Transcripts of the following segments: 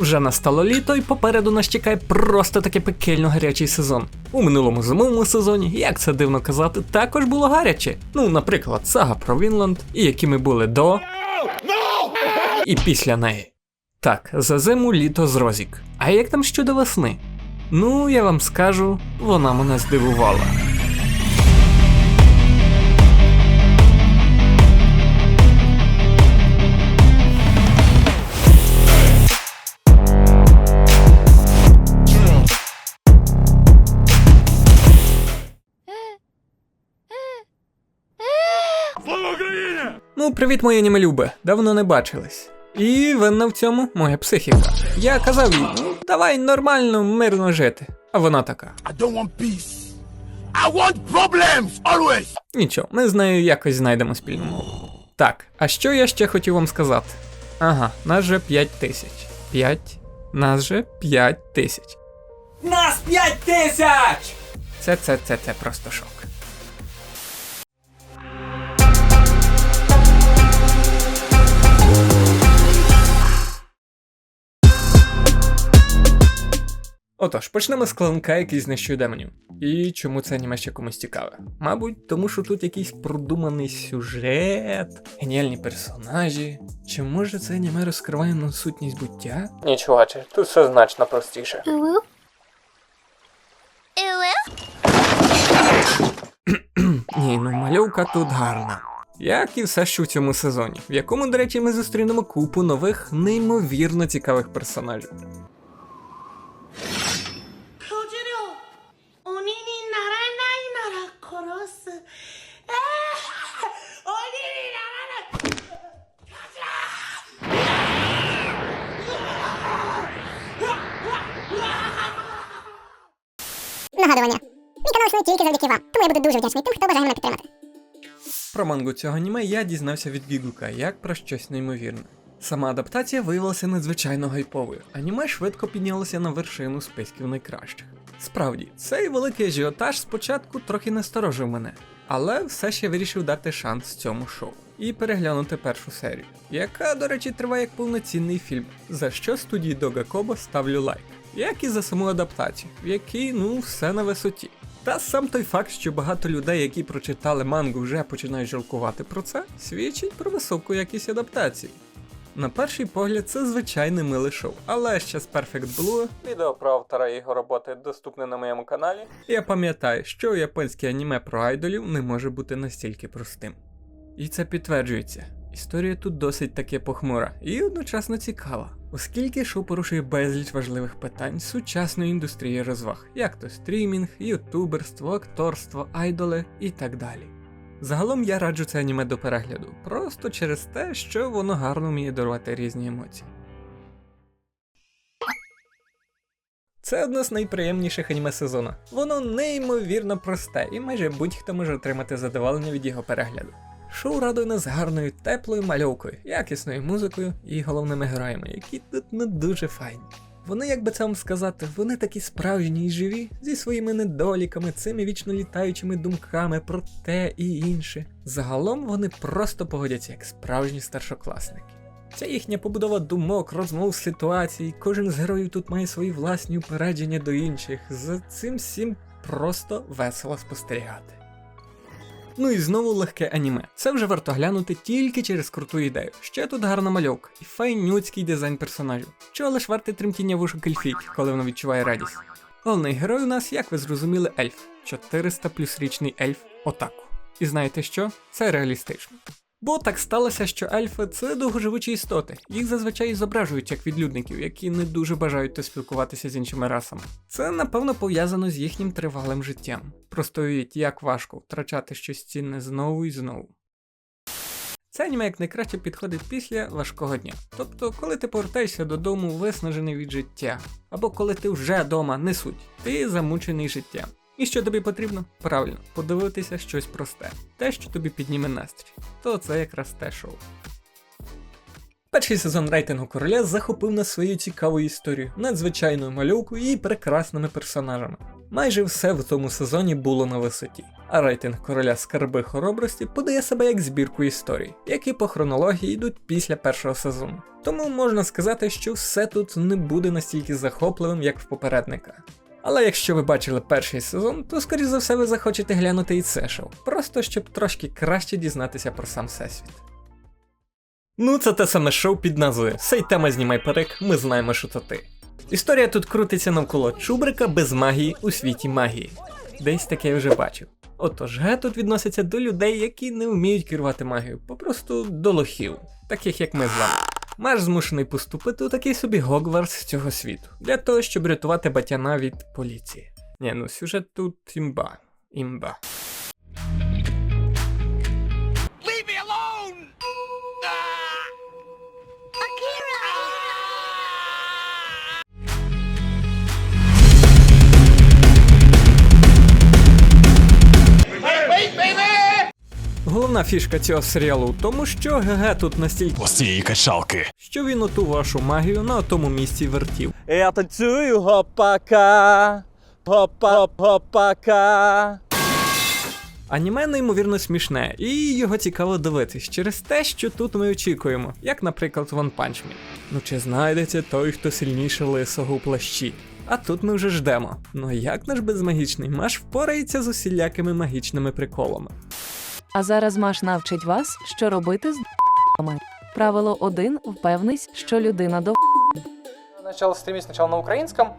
Вже настало літо, і попереду нас чекає просто таки пекельно гарячий сезон. У минулому зимовому сезоні, як це дивно казати, також було гаряче. Ну, наприклад, сага про Вінланд, і які ми були до і після неї. Так, за зиму літо зрозік. А як там щодо весни? Ну, я вам скажу, вона мене здивувала. Ну, привіт, моє німелюбе, давно не бачились. І винна в цьому моя психіка. Я казав їй, давай нормально, мирно жити. А вона така. I don't want peace. I want problems always. Нічого, ми з нею якось знайдемо спільну мову. Так, а що я ще хотів вам сказати? Ага, нас же 5 тисяч. 5? Нас же 5 тисяч. Нас 5 тисяч! Це, це, це, це просто шок. Отож, почнемо з кланка, який знищує демонів. І чому це аніме ще комусь цікаве? Мабуть, тому що тут якийсь продуманий сюжет, геніальні персонажі. Чи може це аніме розкриває нам сутність буття? Ні, чуваче, тут все значно простіше. Ні, ну мальовка тут гарна. Як і все, що в цьому сезоні, в якому, до речі, ми зустрінемо купу нових, неймовірно цікавих персонажів. Тільки завдяки вам, тому я буду дуже вдячний тим, хто бажає мене підтримати. Про мангу цього аніме я дізнався від відгука, як про щось неймовірне. Сама адаптація виявилася надзвичайно гайповою. Аніме швидко піднялося на вершину списків найкращих. Справді, цей великий ажіотаж спочатку трохи насторожив мене, але все ще вирішив дати шанс цьому шоу і переглянути першу серію, яка, до речі, триває як повноцінний фільм, за що студії Дога Кобо ставлю лайк, як і за саму адаптацію, в якій ну все на висоті. Та сам той факт, що багато людей, які прочитали мангу, вже починають жалкувати про це, свідчить про високу якість адаптації. На перший погляд, це звичайне миле шоу, але ще з Perfect Blue, відео про автора і його роботи доступне на моєму каналі. Я пам'ятаю, що японське аніме про айдолів не може бути настільки простим. І це підтверджується. Історія тут досить таки похмура і одночасно цікава, оскільки шоу порушує безліч важливих питань сучасної індустрії розваг, як то стрімінг, ютуберство, акторство, айдоли і так далі. Загалом я раджу це аніме до перегляду, просто через те, що воно гарно вміє дарувати різні емоції. Це одне з найприємніших аніме сезону. Воно неймовірно просте, і майже будь-хто може отримати задоволення від його перегляду. Шоу радує нас гарною теплою мальовкою, якісною музикою і головними героями, які тут не дуже файні. Вони, як би це вам сказати, вони такі справжні і живі, зі своїми недоліками, цими вічно літаючими думками про те і інше. Загалом вони просто погодяться як справжні старшокласники. Ця їхня побудова думок, розмов, ситуацій, кожен з героїв тут має свої власні упередження до інших. За цим всім просто весело спостерігати. Ну і знову легке аніме. Це вже варто глянути тільки через круту ідею. Ще тут гарна мальовка і файнюцький дизайн персонажів. Чого лиш варте тремтіння вушок Ельфійки, коли вона відчуває радість. Головний герой у нас, як ви зрозуміли, ельф. 400 плюс річний ельф Отаку. І знаєте що? Це реалістично. Бо так сталося, що ельфи це довгоживучі істоти. Їх зазвичай зображують як відлюдників, які не дуже бажають спілкуватися з іншими расами. Це напевно пов'язано з їхнім тривалим життям. Просто уявіть, як важко втрачати щось цінне знову і знову. Це аніме як найкраще підходить після важкого дня. Тобто, коли ти повертаєшся додому виснажений від життя, або коли ти вже вдома не суть, ти замучений життям. І що тобі потрібно? Правильно, подивитися щось просте, те, що тобі підніме настрій. То це якраз те шоу. Перший сезон рейтингу короля захопив нас своєю цікавою історією, надзвичайною мальовкою і прекрасними персонажами. Майже все в тому сезоні було на висоті. А рейтинг короля скарби хоробрості подає себе як збірку історій, які по хронології йдуть після першого сезону. Тому можна сказати, що все тут не буде настільки захопливим, як в попередника. Але якщо ви бачили перший сезон, то скоріш за все ви захочете глянути і це шоу, просто щоб трошки краще дізнатися про сам всесвіт. Ну, це те саме шоу під назвою Сейтема знімай перек, ми знаємо, що це ти. Історія тут крутиться навколо чубрика без магії у світі магії. Десь таке я вже бачив. Отож, Ге тут відноситься до людей, які не вміють керувати магією, попросту до лохів, таких як ми з вами. Маш змушений поступити у такий собі Гогвартс цього світу, для того, щоб рятувати батяна від поліції. Ні, ну сюжет тут імба. Імба. Головна фішка цього серіалу в тому, що ГГ тут настільки, Ось цієї качалки. що він оту вашу магію на тому місці вертів. Я танцюю гопака, гопа гопака. Аніме неймовірно смішне, і його цікаво дивитись через те, що тут ми очікуємо, як, наприклад, One Punch Man. Ну чи знайдеться той, хто сильніше лисого у плащі? А тут ми вже ждемо. Ну як наш безмагічний маш впорається з усілякими магічними приколами. А зараз Маш навчить вас, що робити з д***ами. Правило 1. Впевнись, що людина до начал стримить сначала на украинском.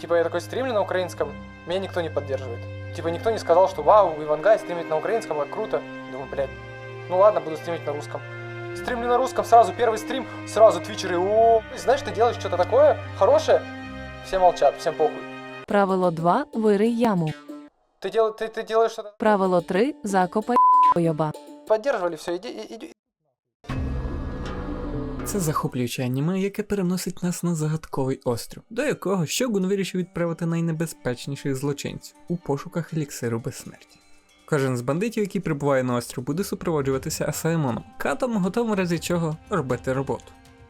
Типа я такой стримлю на украинском, меня никто не поддерживает. Типа никто не сказал, что вау, Ивангай стримит на украинском, как круто. Думаю, блядь, ну ладно, буду стримить на русском. Стримлю на русском, сразу первый стрим, сразу твичеры, о, знаешь, ты делаешь что-то такое хорошее, все молчат, всем похуй. Правило 2. Вирий яму. Ты, дел, ты, ты делаешь что-то, Правило 3. Закопай йоба. поддерживали, все, иди, и- иди, Це захоплююче аніме, яке переносить нас на загадковий острів, до якого Щогун вирішив відправити найнебезпечніших злочинців у пошуках еліксиру безсмерті. Кожен з бандитів, який прибуває на острів, буде супроводжуватися Асаемоном, катом, готовим в разі чого робити роботу.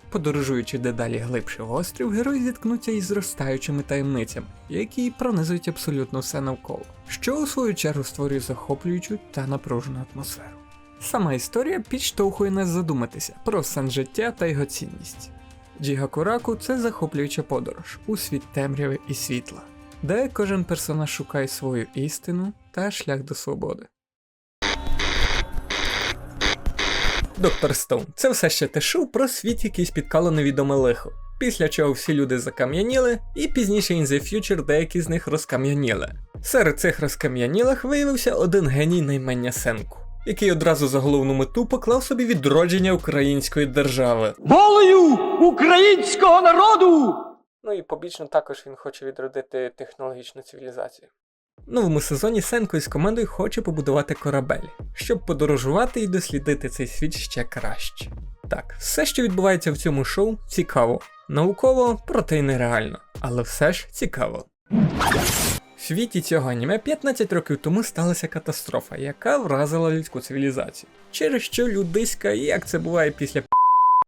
Подорожуючи дедалі глибше в острів, герої зіткнуться із зростаючими таємницями, які пронизують абсолютно все навколо, що у свою чергу створює захоплюючу та напружену атмосферу. Сама історія підштовхує нас задуматися про сенс життя та його цінність. Джігакураку це захоплююча подорож у світ темряви і світла, де кожен персонаж шукає свою істину та шлях до свободи. Доктор Стоун це все ще те шоу про світ, який спіткало невідоме лихо. Після чого всі люди закам'яніли, і пізніше in the future деякі з них розкам'яніли. Серед цих розкам'янілих виявився один геній наймення Сенку, який одразу за головну мету поклав собі відродження української держави. Волею українського народу! Ну і побічно також він хоче відродити технологічну цивілізацію. Новому сезоні Сенко із командою хоче побудувати корабель, щоб подорожувати і дослідити цей світ ще краще. Так, все, що відбувається в цьому шоу, цікаво. Науково, проте й нереально, але все ж цікаво. В світі цього аніме 15 років тому сталася катастрофа, яка вразила людську цивілізацію. Через що людиська, як це буває після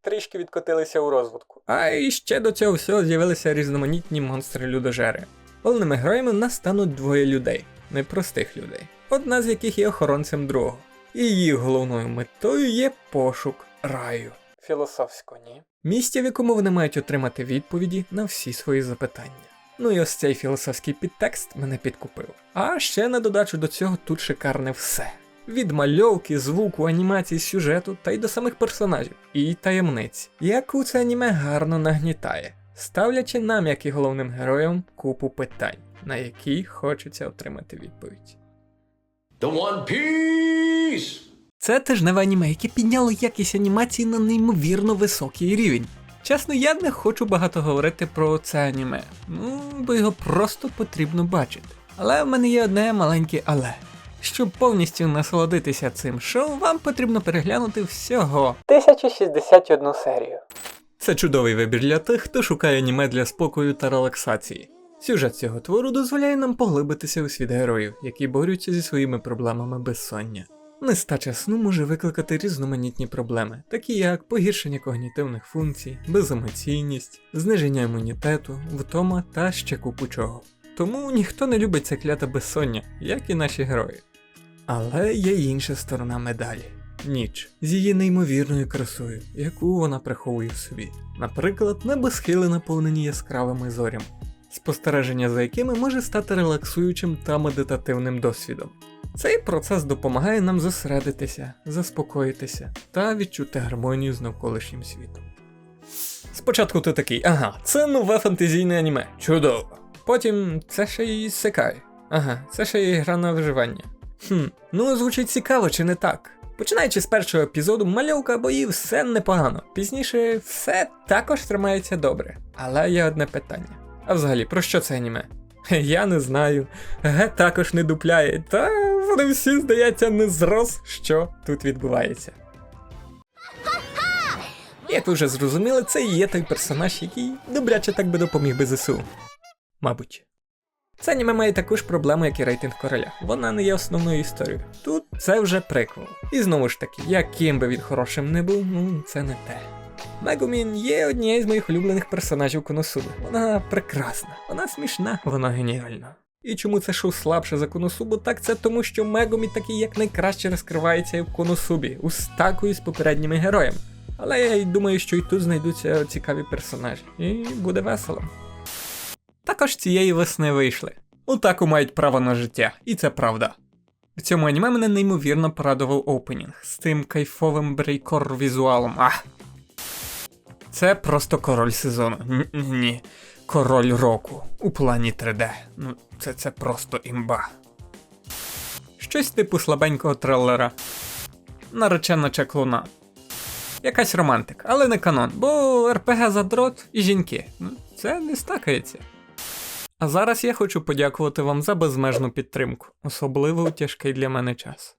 трішки відкотилися у розвитку. А і ще до цього всього з'явилися різноманітні монстри-людожери. Головними героями нас стануть двоє людей, непростих людей, одна з яких є охоронцем другого. І її головною метою є пошук раю. Філософсько, ні. Місця, в якому вони мають отримати відповіді на всі свої запитання. Ну і ось цей філософський підтекст мене підкупив. А ще на додачу до цього тут шикарне все. Від мальовки, звуку, анімації, сюжету та й до самих персонажів і таємниць, яку це аніме гарно нагнітає, ставлячи нам, як і головним героям, купу питань, на які хочеться отримати відповідь. The One Piece! Це тижневе аніме, яке підняло якість анімації на неймовірно високий рівень. Чесно, я не хочу багато говорити про це аніме, ну бо його просто потрібно бачити. Але в мене є одне маленьке але. Щоб повністю насолодитися цим шоу, вам потрібно переглянути всього 1061 серію. Це чудовий вибір для тих, хто шукає аніме для спокою та релаксації. Сюжет цього твору дозволяє нам поглибитися у світ героїв, які борються зі своїми проблемами безсоння. Нестача сну може викликати різноманітні проблеми, такі як погіршення когнітивних функцій, беземоційність, зниження імунітету, втома та ще купу чого. тому ніхто не любить це кляте безсоння, як і наші герої. Але є інша сторона медалі. Ніч з її неймовірною красою, яку вона приховує в собі. Наприклад, небосхили наповнені яскравими зорями, спостереження за якими може стати релаксуючим та медитативним досвідом. Цей процес допомагає нам зосередитися, заспокоїтися та відчути гармонію з навколишнім світом. Спочатку ти такий, ага, це нове фантазійне аніме. Чудово. Потім це ще й секай. Ага, це ще й гра на виживання. Хм, ну звучить цікаво, чи не так? Починаючи з першого епізоду, мальовка боїв все непогано. Пізніше все також тримається добре. Але є одне питання. А взагалі, про що це аніме? Я не знаю. Ге також не дупляє, та вони всі, здається, не зрос, що тут відбувається. Як ви вже зрозуміли, це і є той персонаж, який добряче так би допоміг би ЗСУ. Мабуть. Це аніме має таку ж проблему, як і рейтинг короля. Вона не є основною історією. Тут це вже приквел. І знову ж таки, яким би він хорошим не був, ну це не те. Мегумін є однією з моїх улюблених персонажів Коносуби. Вона прекрасна, вона смішна, вона геніальна. І чому це шоу слабше за Коносубу, так це тому, що Мегумі такий якнайкраще розкривається і в Коносубі, у стаку із попередніми героями. Але я й думаю, що і тут знайдуться цікаві персонажі, і буде весело. Також цієї весни вийшли. Утаку мають право на життя, і це правда. В цьому аніме мене неймовірно порадував опенінг з тим кайфовим брейкор візуалом. Ах! Це просто король сезону. Ні. Король року у плані 3D. Ну, це, це просто імба. Щось типу слабенького трилера. Наречена чаклуна. Якась романтика, але не канон, бо РПГ задрот і жінки. Ну, це не стакається. А зараз я хочу подякувати вам за безмежну підтримку, особливо у тяжкий для мене час.